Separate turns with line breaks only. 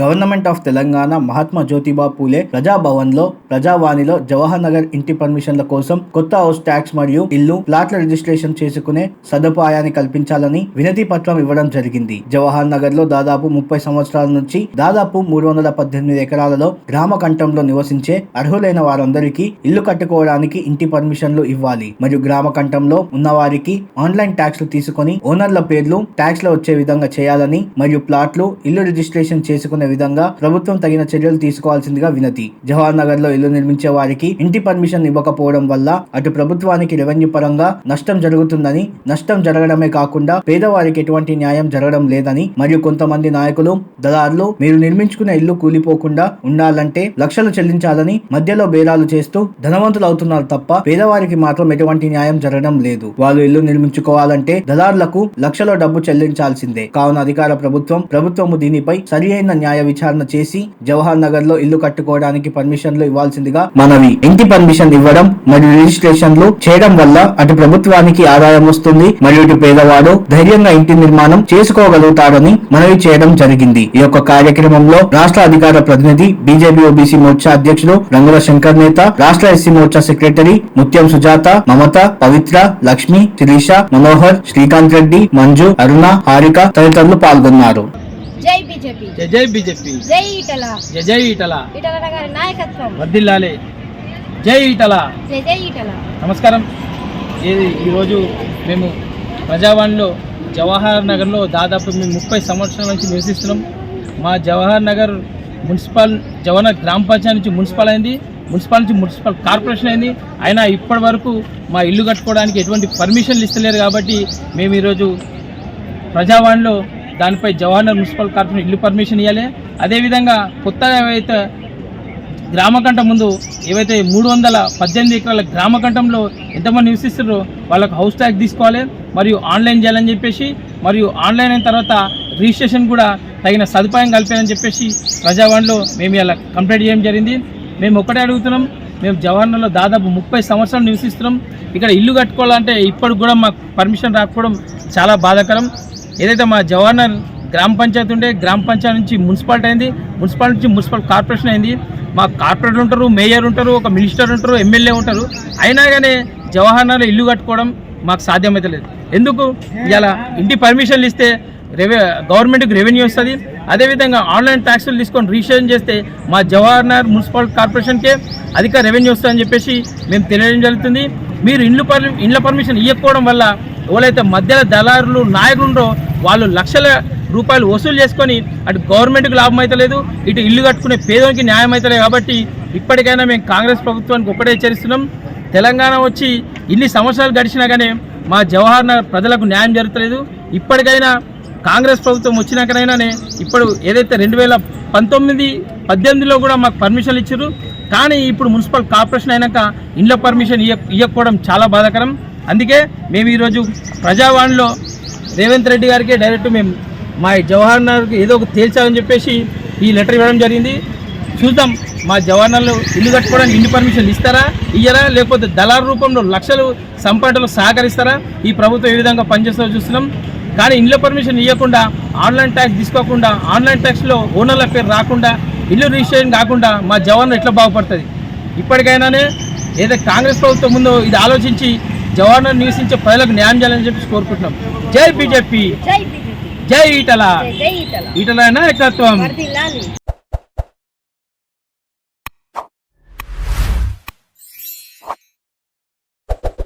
Government of Telangana Mahatma Jyotiba Phule ప్రజాభవన్లో ప్రజావాణిలో జవహర్ నగర్ ఇంటి పర్మిషన్ల కోసం కొత్త హౌస్ ట్యాక్స్ మరియు ఇల్లు ప్లాట్ల రిజిస్ట్రేషన్ చేసుకునే సదుపాయాన్ని కల్పించాలని వినతి పత్రం ఇవ్వడం జరిగింది. జవహర్ నగర్లో దాదాపు ముప్పై సంవత్సరాల నుంచి దాదాపు మూడు వందల పద్దెనిమిది ఎకరాలలో గ్రామ కంఠంలో నివసించే అర్హులైన వారందరికీ ఇల్లు కట్టుకోవడానికి ఇంటి పర్మిషన్లు ఇవ్వాలి. మరియు గ్రామ కంఠంలో ఉన్న వారికి ఆన్లైన్ ట్యాక్స్లు తీసుకొని ఓనర్ల పేర్లు ట్యాక్స్లో వచ్చే విధంగా చేయాలని మరియు ప్లాట్లు ఇల్లు రిజిస్ట్రేషన్ చేసుకునే విధంగా ప్రభుత్వం తగిన చర్యలు తీసుకోవాల్సిందిగా వినతి. జవహర్ నగర్లో ఇల్లు నిర్మించే వారికి ఇంటి పర్మిషన్ ఇవ్వకపోవడం వల్ల అటు ప్రభుత్వానికి రెవెన్యూ పరంగా నష్టం జరుగుతుందని నష్టం జరగడమే కాకుండా పేదవారికి ఎటువంటి న్యాయం జరగడం లేదని మరియు కొంతమంది నాయకులు దళారులు మీరు నిర్మించుకున్న ఇల్లు కూలిపోకుండా ఉండాలంటే లక్షలు చెల్లించాలని మధ్యలో బేరాలు చేస్తూ ధనవంతులు అవుతున్నారు తప్ప పేదవారికి మాత్రం ఎటువంటి న్యాయం జరగడం లేదు. వాళ్ళు ఇల్లు నిర్మించుకోవాలంటే దళారులకు లక్షల డబ్బు చెల్లించాల్సిందే. కావున అధికార ప్రభుత్వం ప్రభుత్వము దీనిపై సరి అయిన న్యాయం విచారణ చేసి జవహర్ నగర్లో ఇల్లు కట్టుకోవడానికి పర్మిషన్లు ఇవ్వాల్సిందిగా మనవి. ఇంటి పర్మిషన్ ఇవ్వడం మరియు రిజిస్ట్రేషన్లు చేయడం వల్ల అటు ప్రభుత్వానికి ఆదాయం వస్తుంది మరియు ఇటు పేదవాడు ధైర్యంగా ఇంటి నిర్మాణం చేసుకోగలుగుతాడని మనవి చేయడం జరిగింది. ఈ యొక్క కార్యక్రమంలో రాష్ట్ర అధికార ప్రతినిధి బీజేపీ ఓబీసీ మోర్చా అధ్యక్షులు రంగుల శంకర్ నేత రాష్ట్ర ఎస్సీ మోర్చా సెక్రటరీ ముత్యం సుజాత మమత పవిత్ర లక్ష్మి శిరీష మనోహర్ శ్రీకాంత్ రెడ్డి మంజు అరుణ హారిక తదితరులు పాల్గొన్నారు.
జై బీజేపీ.
జై జై బీజేపీ.
జై ఈటల.
జై
గారి నాయకత్వం.
వర్దిల్లాలి జై
జై
నమస్కారం. ఇది ఈరోజు మేము ప్రజావాణిలో జవహర్ నగర్లో దాదాపు మేము ముప్పై సంవత్సరాల నుంచి నివసిస్తున్నాం. మా జవహర్ నగర్ మున్సిపల్ జవహర్ గ్రామ పంచాయతీ నుంచి మున్సిపల్ అయింది. మున్సిపల్ నుంచి మున్సిపల్ కార్పొరేషన్ అయింది. అయినా ఇప్పటి వరకు మా ఇల్లు కట్టుకోవడానికి ఎటువంటి పర్మిషన్లు ఇస్తలేరు కాబట్టి మేము ఈరోజు ప్రజావాణిలో దానిపై జవహర్నగర్ మున్సిపల్ కార్పొరేషన్ ఇల్లు పర్మిషన్ ఇవ్వాలి అదేవిధంగా కొత్తగా ఏవైతే గ్రామకంట ముందు ఏవైతే మూడు వందల పద్దెనిమిది ఎకరాల గ్రామకంఠంలో ఎంతమంది నివసిస్తారో వాళ్ళకు హౌస్ ట్యాక్స్ తీసుకోవాలి. మరియు ఆన్లైన్ చేయాలని చెప్పేసి మరియు ఆన్లైన్ అయిన తర్వాత రిజిస్ట్రేషన్ కూడా తగిన సదుపాయం కలిపాలని చెప్పేసి ప్రజావాణిలో మేము ఇలా కంప్లైంట్ చేయడం జరిగింది. మేము ఒకటే అడుగుతున్నాం మేము జవహర్నగర్లో దాదాపు ముప్పై సంవత్సరాలు నివసిస్తున్నాం. ఇక్కడ ఇల్లు కట్టుకోవాలంటే ఇప్పటికి కూడా మాకు పర్మిషన్ రాకపోవడం చాలా బాధాకరం. ఏదైతే మా జవహర్నగర్ గ్రామ పంచాయతీ ఉండే గ్రామ పంచాయతీ నుంచి మున్సిపాలిటీ అయింది మున్సిపాలిటీ నుంచి మున్సిపల్ కార్పొరేషన్ అయింది. మా కార్పొరేటర్ ఉంటారు మేయర్ ఉంటారు ఒక మినిస్టర్ ఉంటారు ఎమ్మెల్యే ఉంటారు. అయినా కానీ జవహర్నగర్లో ఇల్లు కట్టుకోవడం మాకు సాధ్యమవుతలేదు ఎందుకు? ఇలా ఇంటి పర్మిషన్లు ఇస్తే రెవె గవర్నమెంట్కి రెవెన్యూ వస్తుంది. అదేవిధంగా ఆన్లైన్ ట్యాక్సులు తీసుకొని రిజిస్ట్రేషన్ చేస్తే మా జవహర్నగర్ మున్సిపల్ కార్పొరేషన్కే అధిక రెవెన్యూ వస్తుందని చెప్పేసి మేము తెలియడం జరుగుతుంది. మీరు ఇండ్లు పర్ ఇండ్ల పర్మిషన్ ఇవ్వకపోవడం వల్ల ఎవరైతే మధ్యలో దళారులు నాయకులుండో వాళ్ళు లక్షల రూపాయలు వసూలు చేసుకొని అటు గవర్నమెంట్కి లాభం అవుతలేదు ఇటు ఇల్లు కట్టుకునే పేదోనికి న్యాయం అవుతలేదు కాబట్టి ఇప్పటికైనా మేము కాంగ్రెస్ ప్రభుత్వానికి ఒక్కటే హెచ్చరిస్తున్నాం. తెలంగాణ వచ్చి ఇన్ని సంవత్సరాలు గడిచినా కానీ మా జవహర్ నగర్ ప్రజలకు న్యాయం జరగలేదు ఇప్పటికైనా కాంగ్రెస్ ప్రభుత్వం వచ్చినాకనైనానే ఇప్పుడు ఏదైతే రెండు వేల పంతొమ్మిది పద్దెనిమిదిలో కూడా మాకు పర్మిషన్లు ఇచ్చారు. కానీ ఇప్పుడు మున్సిపల్ కార్పొరేషన్ అయినాక ఇండ్ల పర్మిషన్ ఇయ్య ఇవ్వకపోవడం చాలా బాధాకరం. అందుకే మేము ఈరోజు ప్రజావాణిలో రేవంత్ రెడ్డి గారికి డైరెక్ట్ మేము మా జవహర్ నగర్కి ఏదో ఒక తేల్చాలని చెప్పేసి ఈ లెటర్ ఇవ్వడం జరిగింది. చూద్దాం మా జవహర్నగర్లో ఇల్లు కట్టుకోవడానికి ఇంటి పర్మిషన్లు ఇస్తారా ఇయ్యరా లేకపోతే దళారు రూపంలో లక్షలు సంపాదనలు సహకరిస్తారా? ఈ ప్రభుత్వం ఏ విధంగా పనిచేస్తుందో చూస్తున్నాం. కానీ ఇండ్ల పర్మిషన్ ఇవ్వకుండా ఆన్లైన్ ట్యాక్స్ తీసుకోకుండా ఆన్లైన్ ట్యాక్స్లో ఓనర్ల పేరు రాకుండా ఇల్లు రిజిస్ట్రేషన్ కాకుండా మా జవాన్లు ఎట్లా బాగుపడుతుంది? ఇప్పటికైనానే ఏదైతే కాంగ్రెస్ ప్రభుత్వం ముందు ఇది ఆలోచించి జవహర్నగర్ నివసించే ప్రజలకు న్యాయం చేయాలని చెప్పి కోరుకుంటున్నాం. జై బీజేపీ.
జై
ఈటల.
జై జై